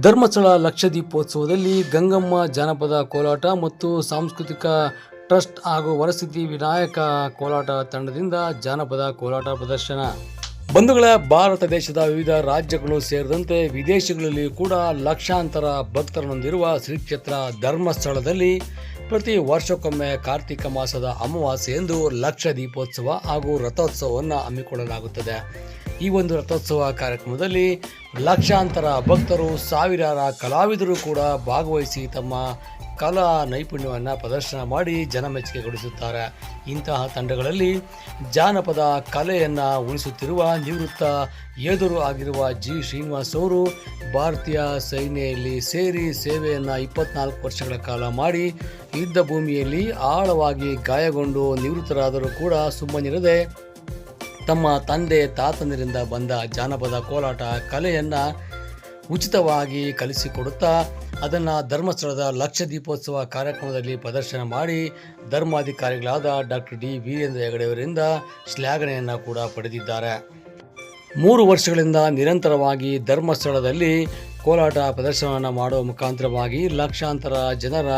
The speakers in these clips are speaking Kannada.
ಧರ್ಮಸ್ಥಳ ಲಕ್ಷದೀಪೋತ್ಸವದಲ್ಲಿ ಗಂಗಮ್ಮ ಜಾನಪದ ಕೋಲಾಟ ಮತ್ತು ಸಾಂಸ್ಕೃತಿಕ ಟ್ರಸ್ಟ್ ಹಾಗೂ ವರಸಿದ್ಧಿ ವಿನಾಯಕ ಕೋಲಾಟ ತಂಡದಿಂದ ಜಾನಪದ ಕೋಲಾಟ ಪ್ರದರ್ಶನ. ಬಂಧುಗಳ ಭಾರತ ದೇಶದ ವಿವಿಧ ರಾಜ್ಯಗಳು ಸೇರಿದಂತೆ ವಿದೇಶಗಳಲ್ಲಿ ಕೂಡ ಲಕ್ಷಾಂತರ ಭಕ್ತರನ್ನೊಂದಿರುವ ಶ್ರೀ ಕ್ಷೇತ್ರ ಧರ್ಮಸ್ಥಳದಲ್ಲಿ ಪ್ರತಿ ವರ್ಷಕ್ಕೊಮ್ಮೆ ಕಾರ್ತಿಕ ಮಾಸದ ಅಮಾವಾಸ್ಯೆಯಂದು ಲಕ್ಷ ದೀಪೋತ್ಸವ ಹಾಗೂ ರಥೋತ್ಸವವನ್ನು ಹಮ್ಮಿಕೊಳ್ಳಲಾಗುತ್ತದೆ. ಈ ಒಂದು ರಥೋತ್ಸವ ಕಾರ್ಯಕ್ರಮದಲ್ಲಿ ಲಕ್ಷಾಂತರ ಭಕ್ತರು, ಸಾವಿರಾರ ಕಲಾವಿದರು ಕೂಡ ಭಾಗವಹಿಸಿ ತಮ್ಮ ಕಲಾ ನೈಪುಣ್ಯವನ್ನು ಪ್ರದರ್ಶನ ಮಾಡಿ ಜನಮೆಚ್ಚುಗೆಗೊಳಿಸುತ್ತಾರೆ ಇಂತಹ ತಂಡಗಳಲ್ಲಿ ಜಾನಪದ ಕಲೆಯನ್ನು ಉಳಿಸುತ್ತಿರುವ ನಿವೃತ್ತ ಎದುರು ಆಗಿರುವ ಜಿ. ಶ್ರೀನಿವಾಸ್ ಅವರು ಭಾರತೀಯ ಸೈನ್ಯದಲ್ಲಿ ಸೇರಿ ಸೇವೆಯನ್ನು ಇಪ್ಪತ್ನಾಲ್ಕು ವರ್ಷಗಳ ಕಾಲ ಮಾಡಿ ಯುದ್ಧ ಭೂಮಿಯಲ್ಲಿ ಆಳವಾಗಿ ಗಾಯಗೊಂಡು ನಿವೃತ್ತರಾದರೂ ಕೂಡ ಸುಮ್ಮನಿರದೆ ತಮ್ಮ ತಂದೆ ತಾತನರಿಂದ ಬಂದ ಜಾನಪದ ಕೋಲಾಟ ಕಲೆಯನ್ನು ಉಚಿತವಾಗಿ ಕಲಿಸಿಕೊಡುತ್ತಾ ಅದನ್ನು ಧರ್ಮಸ್ಥಳದ ಲಕ್ಷ ದೀಪೋತ್ಸವ ಕಾರ್ಯಕ್ರಮದಲ್ಲಿ ಪ್ರದರ್ಶನ ಮಾಡಿ ಧರ್ಮಾಧಿಕಾರಿಗಳಾದ ಡಾಕ್ಟರ್ ಡಿ ವೀರೇಂದ್ರ ಹೆಗಡೆಯವರಿಂದ ಶ್ಲಾಘನೆಯನ್ನು ಕೂಡ ಪಡೆದಿದ್ದಾರೆ. ಮೂರು ವರ್ಷಗಳಿಂದ ನಿರಂತರವಾಗಿ ಧರ್ಮಸ್ಥಳದಲ್ಲಿ ಕೋಲಾಟ ಪ್ರದರ್ಶನವನ್ನು ಮಾಡುವ ಮುಖಾಂತರವಾಗಿ ಲಕ್ಷಾಂತರ ಜನರ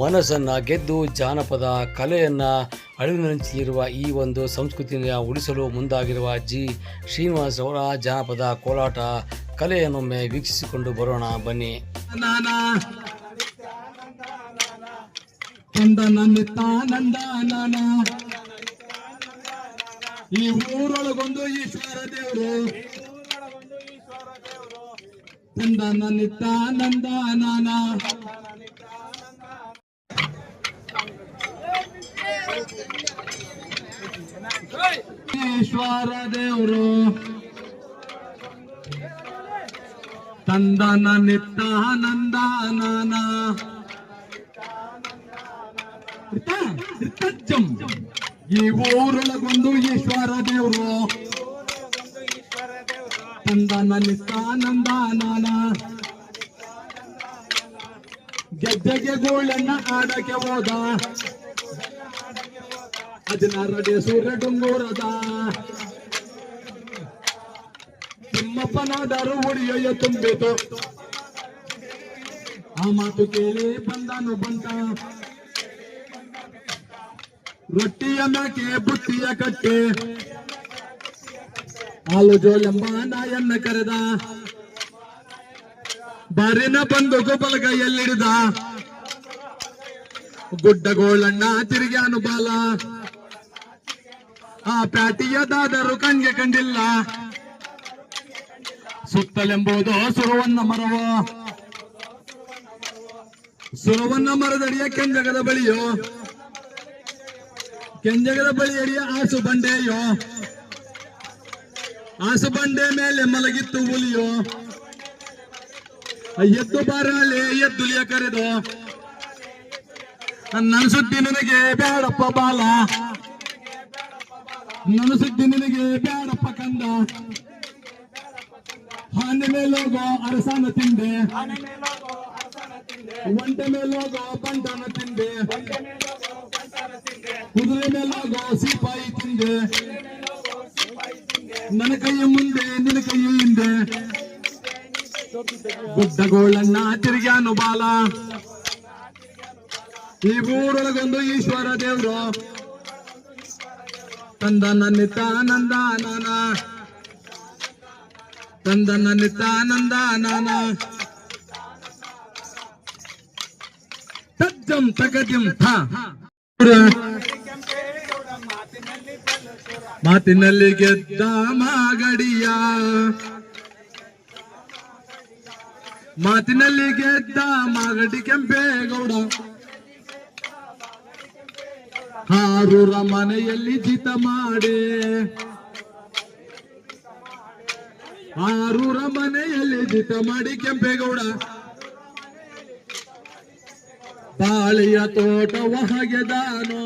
ಮನಸ್ಸನ್ನು ಗೆದ್ದು ಜಾನಪದ ಕಲೆಯನ್ನು ಅಳಿವಿನಂಚಿರುವ ಈ ಒಂದು ಸಂಸ್ಕೃತಿಯ ಉಳಿಸಲು ಮುಂದಾಗಿರುವ ಜಿ ಶ್ರೀನಿವಾಸ್ ಅವರ ಜಾನಪದ ಕೋಲಾಟ ಕಲೆಯನ್ನೊಮ್ಮೆ ವೀಕ್ಷಿಸಿಕೊಂಡು ಬರೋಣ ಬನ್ನಿ. ಈ ಊರೊಳಗೊಂದು ಈಶ್ವರ ದೇವರು. ಚಂದನ ನಿತ್ತಾನಂದ ನಾನ ಈಶ್ವರ ದೇವರು ತಂದನ ನಿತ್ತಾನಂದ ನಾನ ಋತಜ್ಜಂ. ಈ ಊರೊಳಗೊಂದು ಈಶ್ವರ ದೇವರು ತಂದನ ನಿತ್ತಾನಂದ ನಾನ ಗೆದ್ದೆಗೆ ಗೋಳನ್ನ ಆಡಕ್ಕೆ ಹೋದ. ಹದಿನಾರಡೆ ಸೂರ್ಯ ಡುಂಗೂರದ ತಿಮ್ಮಪ್ಪನಾದರೂ ಒಡಿಯೊಯ್ಯ ತುಂಬಿತು. ಆ ಮಾತು ಕೇಳಿ ಬಂದನು ಬಂದ ರೊಟ್ಟಿಯ ಮೇಕೆ ಬುತ್ತಿಯ ಕಟ್ಟೆ. ಹಾಲು ಜೋಲೆಂಬ ನಾಯನ್ನ ಕರೆದ. ಬಾರಿನ ಬಂದು ಬಲಗೈಯಲ್ಲಿಡಿದ. ಗುಡ್ಡಗೋಳಣ್ಣ ತಿರುಗಿ ಬಾಲ ಆ ಪ್ಯಾಟಿಯದಾದರೂ ಕಣ್ಗೆ ಕಂಡಿಲ್ಲ. ಸುತ್ತಲೆಂಬುದು ಸುರವನ್ನ ಮರವ. ಸುರವನ್ನ ಮರದಡಿಯ ಕೆಂಜಗದ ಬಳಿಯೋ. ಕೆಂಜಗದ ಬಳಿಯಡಿಯ ಆಸು ಬಂಡೆಯೋ. ಆಸು ಬಂಡೆ ಮೇಲೆ ಮಲಗಿತ್ತು ಹುಲಿಯೋ. ಎದ್ದು ಬಾರಲೆ ಎದ್ದುಲಿಯ ಕರೆದು, ನನ್ನ ಸುದ್ದಿ ನಿನಗೆ ಬೇಡಪ್ಪ ಬಾಲ. ನನ್ನ ಸುದ್ದಿ ನಿನಗೆ ಬೇಡಪ್ಪ ಕಂದ. ಹಾನಿ ಮೇಲೋಗೋ ಅರಸನ ತಿಂದೆ. ಒಂಟೆ ಮೇಲೋಗೋ ಬಂಟನ ತಿಂದೆ. ಕುದುರೆ ಮೇಲೋಗೋ ಸಿಪಾಯಿ ತಿಂದೆ. ನನ್ನ ಕೈಯ ಮುಂದೆ ನಿನ್ನ ಕೈಯ ಹಿಂದೆ ಗುಡ್ಡಗೋಳನ್ನ ತಿರುಗ್ಯಾನು ಬಾಲ ಈ ಊರೊಳಗೊಂದು ಈಶ್ವರ ದೇವ್ರು ತಂದ ನನ್ನಿತಾನಂದ ನಾನ ತಂದ ನನ್ನಿತಾನಂದ ನಾನ ತಜ್ಜಂ ತಗಜಂ ಥ ಮಾತಿನಲ್ಲಿ ಗೆದ್ದ ಮಾಗಡಿಯ. ಮಾತಿನಲ್ಲಿ ಗೆದ್ದ ಮಾಗಡಿ ಕೆಂಪೇಗೌಡ. ಹಾರೂರ ಮನೆಯಲ್ಲಿ ಜಿತ ಮಾಡಿ. ಆರೂರ ಮನೆಯಲ್ಲಿ ಜಿತ ಮಾಡಿ ಕೆಂಪೇಗೌಡ. ಬಾಳಿಯ ತೋಟವ ಹಗೆದಾನೋ.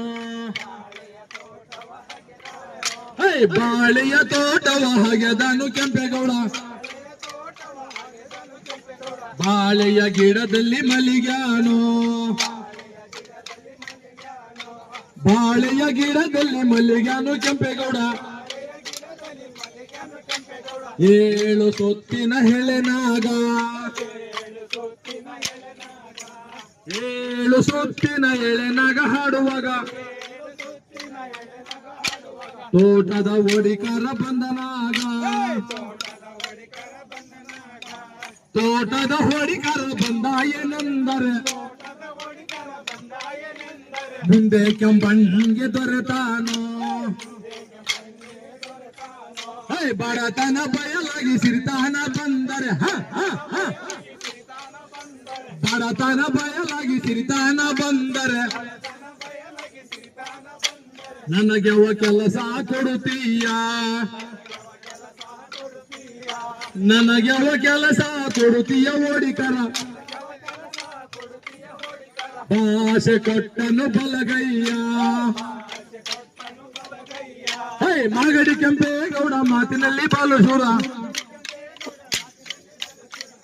ಹೇ ಬಾಳೆಯ ತೋಟವ ಹಗೆದನು ಕೆಂಪೇಗೌಡ. ಬಾಳೆಯ ಗಿಡದಲ್ಲಿ ಮಲಿಗಾನು ಬಾಳೆಯ ಗಿಡದಲ್ಲಿ ಮಲ್ಲಿಗಾನು ಕೆಂಪೇಗೌಡ. ಏಳು ಸೊತ್ತಿನ ಹೆಳೆನಾಗ. ಏಳು ಸೊತ್ತಿನ ಎಳೆನಾಗ ಹಾಡುವಾಗ. ತೋಟದ ಓಡಿಕಾರ ಬಂದನಾಗ ತೋಟದ ಹೊಡಿಕಾರ ಬಂದ ಏನೆಂದರೆ ಮುಂದೆ ಕೆಂಪಣ್ಣಿಗೆ ದೊರೆತಾನೋ ಹೇ ಬಡತನ ಬಯಲಾಗಿ ಸಿರಿತಾನ ಬಂದರೆ ಹ, ಹ, ಹ. ಬಡತನ ಬಯಲಾಗಿ ಸಿರಿತಾನ ಬಂದರೆ ನನಗೆ ಒ ಕೆಲಸ ಕೊಡುತ್ತೀಯ? ನನಗೆ ಒ ಕೆಲಸ ಕೊಡುತ್ತೀಯ ಓಡಿಕರ? ಭಾಷೆ ಕೊಟ್ಟನು ಬಲಗಯ್ಯ. ಹೇ, ಮಾಗಡಿ ಕೆಂಪೇಗೌಡ ಮಾತಿನಲ್ಲಿ ಬಾಲಶೂರ.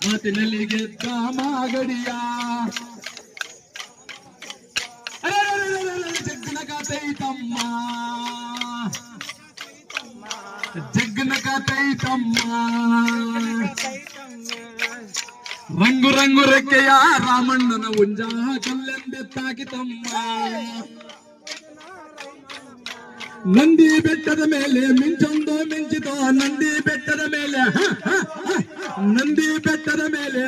ಮಾತಿನಲ್ಲಿ ಗೆದ್ದ ಮಾಗಡಿಯ. ಜಗ್ಗನ ತಮ್ಮ. ರಂಗು ರಂಗು ರೆಕ್ಕೆಯ ರಾಮಣ್ಣನ ಉಂಜ ಕಲ್ಲೆಂದೆತ್ತಾಕಿತಮ್ಮ ನಂದಿ ಬೆಟ್ಟದ ಮೇಲೆ ಮಿಂಚೊಂದು ಮಿಂಚಿತೋ. ನಂದಿ ಬೆಟ್ಟದ ಮೇಲೆ. ನಂದಿ ಬೆಟ್ಟದ ಮೇಲೆ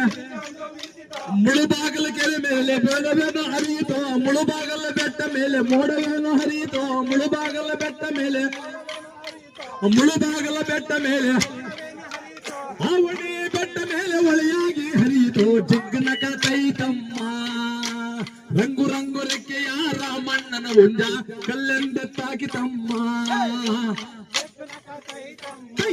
ಮುಳುಬಾಗಲ ಕೆರೆ ಮೇಲೆ ಬೇಡವೇನು ಹರಿಯಿತೋ. ಮುಳುಬಾಗಲ ಮೇಲೆ ಮೋಡವೇನು ಹರಿಯಿತು. ಮುಳುಬಾಗಲ ಬೆಟ್ಟ ಮೇಲೆ. ಮುಳುಬಾಗಲ ಬೆಟ್ಟ ಮೇಲೆ. ಅವಣಿ ಬೆಟ್ಟ ಮೇಲೆ ಒಳಿಯಾಗಿ ಹರಿಯಿತು. ಜಗ್ಗನ ಕೈತಮ್ಮ ರಂಗು ರಂಗು ರೆಕ್ಕೆಯ ರಾಮಣ್ಣನ ಉಂಜ ಕಲ್ಲೆಂದೆತ್ತಾಕಿತಮ್ಮ. ತೈ,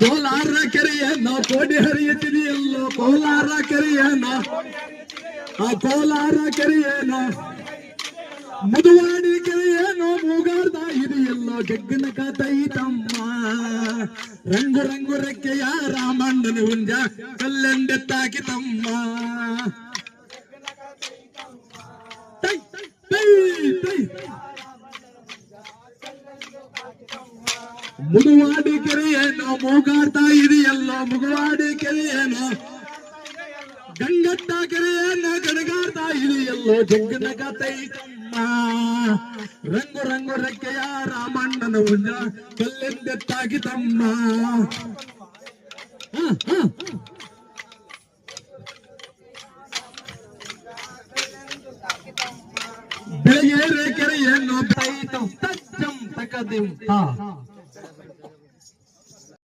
ಕೋಲಾರ ಕೆರೆಯನ್ನ ಕೋಡಿ ಹರಿಯುತ್ತಿದೆಯಲ್ಲೋ ಕೋಲಾರ ಕೆರೆಯನ್ನ? ಆ ಕೋಲಾರ ಕೆರೆಯೇನ ಮುದುವಾಡಿ ಕೆರೆಯೇನೋ ಮೂಗಾರ್ದ ಇದೆಯಲ್ಲೋ ಜಗ್ಗನ ಕೈತಮ್ಮ ರಂಗು ರಂಗು ರೆಕ್ಕೆಯ ರಾಮಣ್ಣನ ಹುಂಜ ಕಲ್ಲೆಂದೆತ್ತಾಕಿತಮ್ಮ ತೈ, ತೈ, ತೈ. ಮುಗುವಾಡಿ ಕೆರೆಯನ್ನು ಮೂಗಾಡ್ತಾ ಇದೆಯಲ್ಲ, ಮುಗುವಾಡಿ ಕೆರೆಯನ್ನು ಗಂಗಟ್ಟ ಕೆರೆಯನ್ನು ಗಣಗಾಡ್ತಾ ಇದೆಯಲ್ಲೋ ಜಗ್ಗನ ಕೈತಮ್ಮ ರಂಗು ರಂಗು ರೆಕ್ಕೆಯ ರಾಮಣ್ಣನ ಉಂಜ ಕಲ್ಲೆಂದೆತ್ತಾಗಿ ತಮ್ಮ. ಬೆಳಗ್ಗೆ ಕೆರೆಯನ್ನು ಬೈತು ತಚ್ಚಂ ತಾ